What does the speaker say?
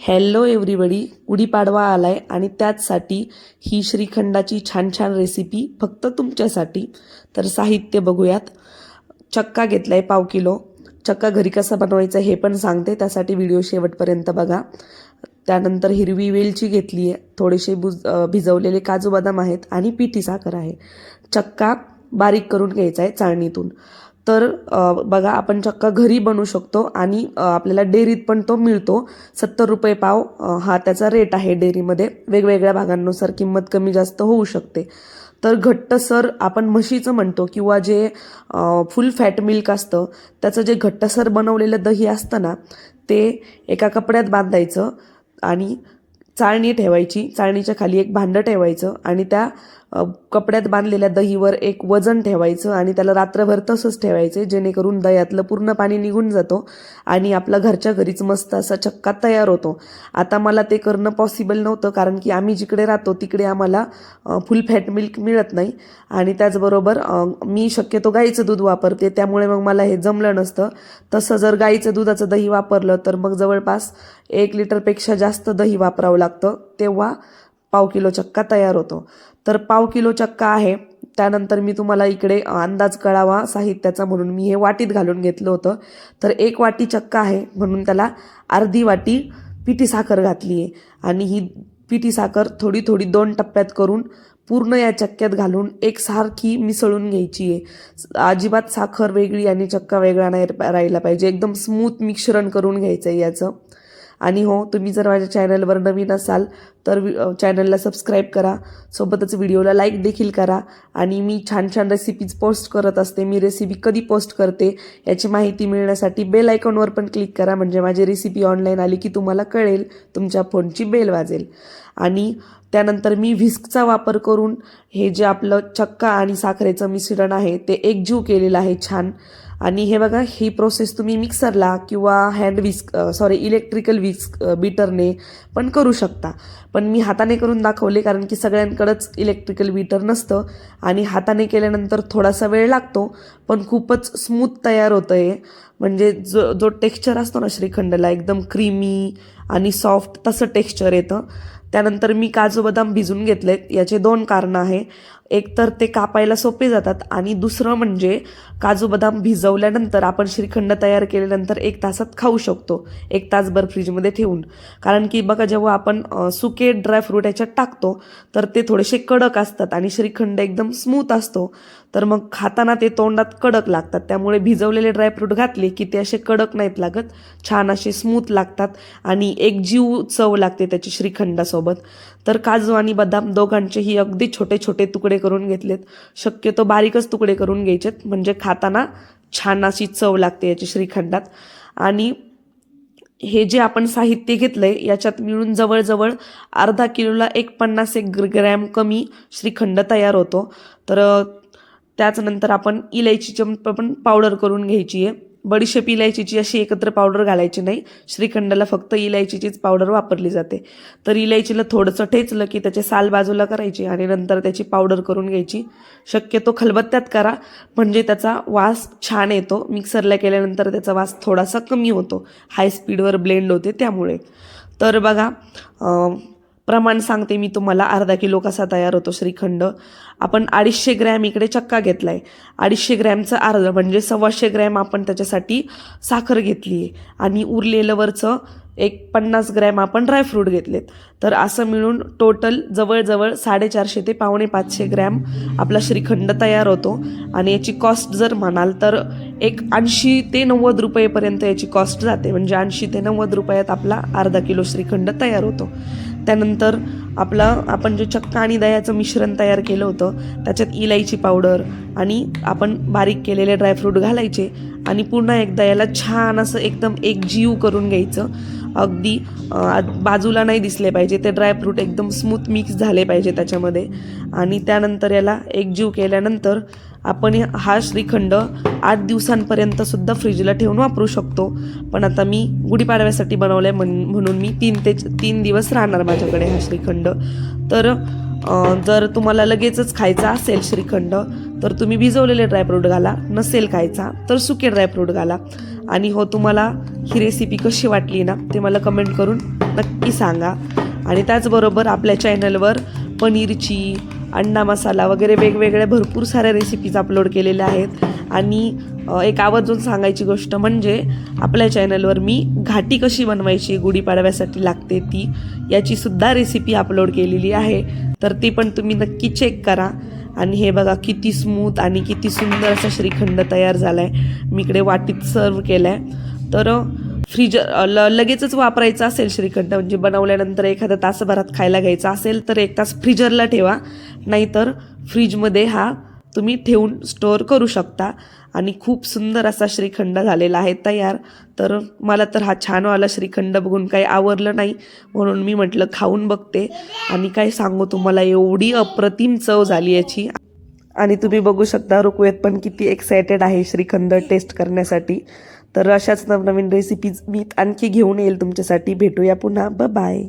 Hello everybody Gudi Padwa आलाय आणि त्याचसाठी ही श्रीखंडाची छान छान रेसिपी फक्त तुमच्यासाठी. तर साहित्य बघूयात. चक्का घेतला आहे पाव किलो. चक्का घरी कसा बनवायचा हे पण सांगते. त्यासाठी व्हिडिओ शेवटपर्यंत बघा. त्यानंतर हिरवी वेलची घेतली आहे. थोडेसे बुज भिजवलेले काजू बदाम आहेत आणि पिठी साखर आहे. चक्का बारीक करून घ्यायचा आहे चाळणीतून. तर बघा आपण चक्का घरी बनवू शकतो आणि आपल्याला डेअरीत पण तो मिळतो. सत्तर रुपये पाव हा त्याचा रेट आहे डेअरीमध्ये. वेगवेगळ्या भागांनुसार किंमत कमी जास्त होऊ शकते. तर घट्टसर आपण म्हशीचं म्हणतो किंवा जे फुल फॅट मिल्क असतं त्याचं जे घट्टसर बनवलेलं दही असतं ना ते एका कपड्यात बांधायचं आणि चाळणी ठेवायची. चाळणीच्या खाली एक भांडं ठेवायचं आणि त्या कपड्यात बांधलेल्या दहीवर एक वजन ठेवायचं आणि त्याला रात्रभर तसंच ठेवायचे जेणेकरून दह्यातलं पूर्ण पाणी निघून जातो आणि आपला घरच्या घरीच मस्त असा चक्का तयार होतो. आता मला ते करणं पॉसिबल नव्हतं कारण की आम्ही जिकडे राहतो तिकडे आम्हाला फुल फॅट मिल्क मिळत नाही. आणि त्याचबरोबर मी शक्यतो गाईचं दूध वापरते त्यामुळे मग मला हे जमलं नसतं. तसं जर गाईचं दुधाचं दही वापरलं तर मग जवळपास एक लिटरपेक्षा जास्त दही वापरावं लागतं. तेव्हा पाव किलो चक्का तयार होतो. तर पाव किलो चक्का आहे. त्यानंतर मी तुम्हाला इकडे अंदाज कळावा साहित्याचा म्हणून मी हे वाटीत घालून घेतलं होतं. तर एक वाटी चक्का आहे म्हणून त्याला अर्धी वाटी पिठी साखर घातली आहे. आणि ही पिठी साखर थोडी थोडी दोन टप्प्यात करून पूर्ण या चक्क्यात घालून एकसारखी मिसळून घ्यायची आहे. अजिबात साखर वेगळी आणि चक्का वेगळा नाही राहिला पाहिजे. एकदम स्मूथ मिश्रण करून घ्यायचं आहे याचं. आणि हो तुम्ही जर माझ्या चॅनलवर नवीन असाल तर वि- चॅनलला सबस्क्राईब करा. सोबतच व्हिडिओला लाईक देखील करा. आणि मी छान छान रेसिपीज पोस्ट करत असते. मी रेसिपी कधी पोस्ट करते याची माहिती मिळण्यासाठी बेल आयकॉनवर पण क्लिक करा. म्हणजे माझी रेसिपी ऑनलाईन आली की तुम्हाला कळेल तुमच्या फोनची बेल वाजेल. आणि त्यानंतर मी व्हिस्कचा वापर करून हे जे आपलं चक्का आणि साखरेचं मिश्रण आहे ते एकजीव केलेलं आहे छान. आणि हे बघा ही प्रोसेस तुम्ही मिक्सरला किंवा hand whisk sorry electrical whisk बीटरने पण करू शकता. पण मी हाताने करून दाखवले कारण की सगळ्यांकडंच इलेक्ट्रिकल बीटर नसतं. आणि हाताने केल्यानंतर थोडासा वेळ लागतो पण खूपच स्मूथ तयार होतं आहे म्हणजे जो जो टेक्स्चर असतो ना श्रीखंडला एकदम क्रीमी आणि सॉफ्ट तसं टेक्स्चर येतं. त्यानंतर मी काजू बदाम भिजून घेतलेत. याचे दोन कारणं आहे. एक तर ते कापायला सोपे जातात आणि दुसरं म्हणजे काजू बदाम भिजवल्यानंतर आपण श्रीखंड तयार केल्यानंतर एक तासात खाऊ शकतो. एक तासभर फ्रीजमध्ये ठेवून. कारण की बघा जेव्हा आपण सुके ड्रायफ्रूट याच्यात टाकतो तर ते थोडेसे कडक असतात आणि श्रीखंड एकदम स्मूथ असतो. तर मग खाताना ते तोंडात कडक लागतात. त्यामुळे भिजवलेले ड्रायफ्रूट घातले की ते असे कडक नाहीत लागत. छान असे स्मूथ लागतात आणि एक जीव चव लागते त्याची श्रीखंडासोबत. तर काजू आणि बदाम दोघांचेही अगदी छोटे छोटे तुकडे करून घेतलेत. शक्यतो बारीकच तुकडे करून घ्यायचेत म्हणजे खाताना छान अशी चव लागते याची श्रीखंडात. आणि हे जे आपण साहित्य घेतलंय याच्यात मिळून जवळजवळ अर्धा किलोला एक पन्नास एक ग्रॅम कमी श्रीखंड तयार होतो. तर त्याचनंतर आपण इलायचीची पण पावडर करून घ्यायची आहे. बडीशेप इलायचीची अशी एकत्र पावडर घालायची नाही. श्रीखंडाला फक्त इलायचीचीच पावडर वापरली जाते. तर इलायचीला थोडंसं ठेचलं की त्याचे साल बाजूला करायची आणि नंतर त्याची पावडर करून घ्यायची. शक्यतो खलबत्त्यात करा. म्हणजे त्याचा वास छान येतो. मिक्सरला केल्यानंतर त्याचा वास थोडासा कमी होतो. हाय स्पीडवर ब्लेंड होते त्यामुळे. तर बघा प्रमाण सांगते मी तुम्हाला. अर्धा किलो कसा तयार होतो श्रीखंड? आपण अडीचशे ग्रॅम इकडे चक्का घेतला आहे अडीचशे ग्रॅमचं अर्ध म्हणजे सव्वाशे ग्रॅम आपण त्याच्यासाठी साखर घेतली आहे. आणि उरलेलं वरचं एक पन्नास ग्रॅम आपण ड्रायफ्रूट घेतलेत. तर असं मिळून टोटल जवळजवळ साडेचारशे ते पावणे पाचशे ग्रॅम आपला श्रीखंड तयार होतो. आणि याची कॉस्ट जर म्हणाल तर एक ऐंशी ते नव्वद रुपयेपर्यंत याची कॉस्ट जाते. म्हणजे ऐंशी ते नव्वद रुपयात आपला अर्धा किलो श्रीखंड तयार होतो. त्यानंतर आपला आपण जे चक्का आणि दह्याचं मिश्रण तयार केलं होतं त्याच्यात इलायची पावडर आणि आपण बारीक केलेले ड्रायफ्रूट घालायचे आणि पुन्हा एकदा याला छान असं एकदम एकजीव करून घ्यायचं. अगदी बाजूला नाही दिसले पाहिजे. ते ड्रायफ्रूट एकदम स्मूथ मिक्स झाले पाहिजे त्याच्यामध्ये. आणि त्यानंतर याला एकजीव केल्यानंतर आपण हा श्रीखंड आठ दिवसांपर्यंत सुद्धा फ्रीजला ठेवून वापरू शकतो. पण आता मी गुढीपाडव्यासाठी बनवलं आहे म्हण म्हणून मी तीन ते तीन दिवस राहणार माझ्याकडे हा श्रीखंड. तर जर तुम्हाला लगेचच खायचा असेल श्रीखंड तर तुम्ही भिजवलेले ड्रायफ्रूट घाला. नसेल खायचा तर सुके ड्रायफ्रूट घाला. आणि हो तुम्हाला ही रेसिपी कशी वाटली ना ते मला कमेंट करून नक्की सांगा. आणि त्याचबरोबर आपल्या चॅनलवर पनीरची अण्णा मसाला वगैरे वेगवेगळ्या भरपूर साऱ्या रेसिपीज अपलोड केलेल्या आहेत. आणि एक आवर्जून सांगायची गोष्ट म्हणजे आपल्या चॅनलवर मी घाटी कशी बनवायची गुढीपाडव्यासाठी लागते ती याचीसुद्धा रेसिपी अपलोड केलेली आहे. तर ती पण तुम्ही नक्की चेक करा. आणि हे बघा किती स्मूथ आणि किती सुंदर असा श्रीखंड तयार झाला आहे मी इकडे वाटीत सर्व केला आहे तर फ्रीज ल लगेचच वापरायचं असेल श्रीखंड म्हणजे बनवल्यानंतर एखाद्या तासभरात खायला घ्यायचा असेल तर एक तास फ्रीजरला ठेवा. नाहीतर फ्रीजमध्ये हा तुम्ही ठेवून स्टोअर करू शकता. आणि खूप सुंदर असा श्रीखंड झालेला आहे तयार. तर मला तर हा छानवाला श्रीखंड बघून काही आवडलं नाही. म्हणून मी म्हटलं खाऊन बघते. आणि काय सांगू तुम्हाला एवढी अप्रतिम चव झाली याची. आणि तुम्ही बघू शकता रुकवेत पण किती एक्सायटेड आहे श्रीखंड टेस्ट करण्यासाठी. तर अशाच नवनवीन रेसिपीज मी आणखी घेऊन येईल तुमच्यासाठी. भेटूया पुन्हा. ब बाय